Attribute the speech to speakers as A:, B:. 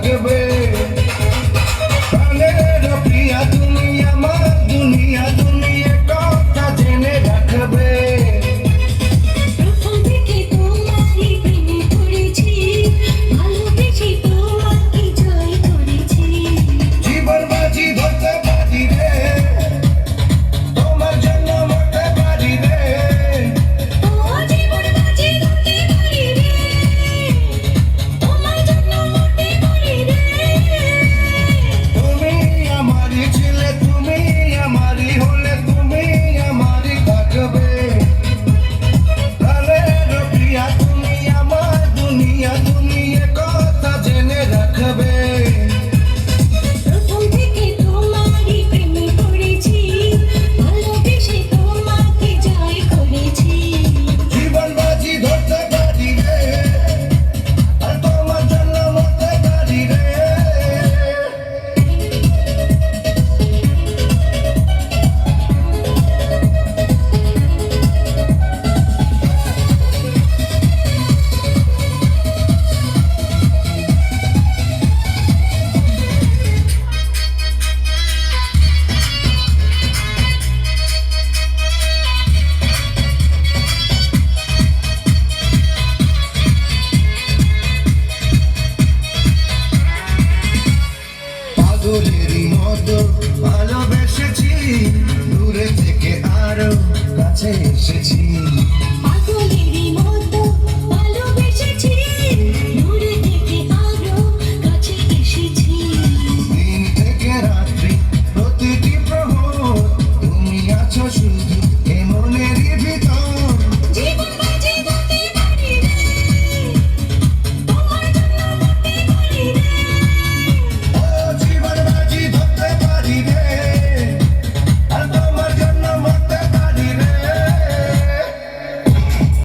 A: give it. পাগলেরই মতো ভালোবেসেছি। দূরে থেকে আরও কাছে এসেছি।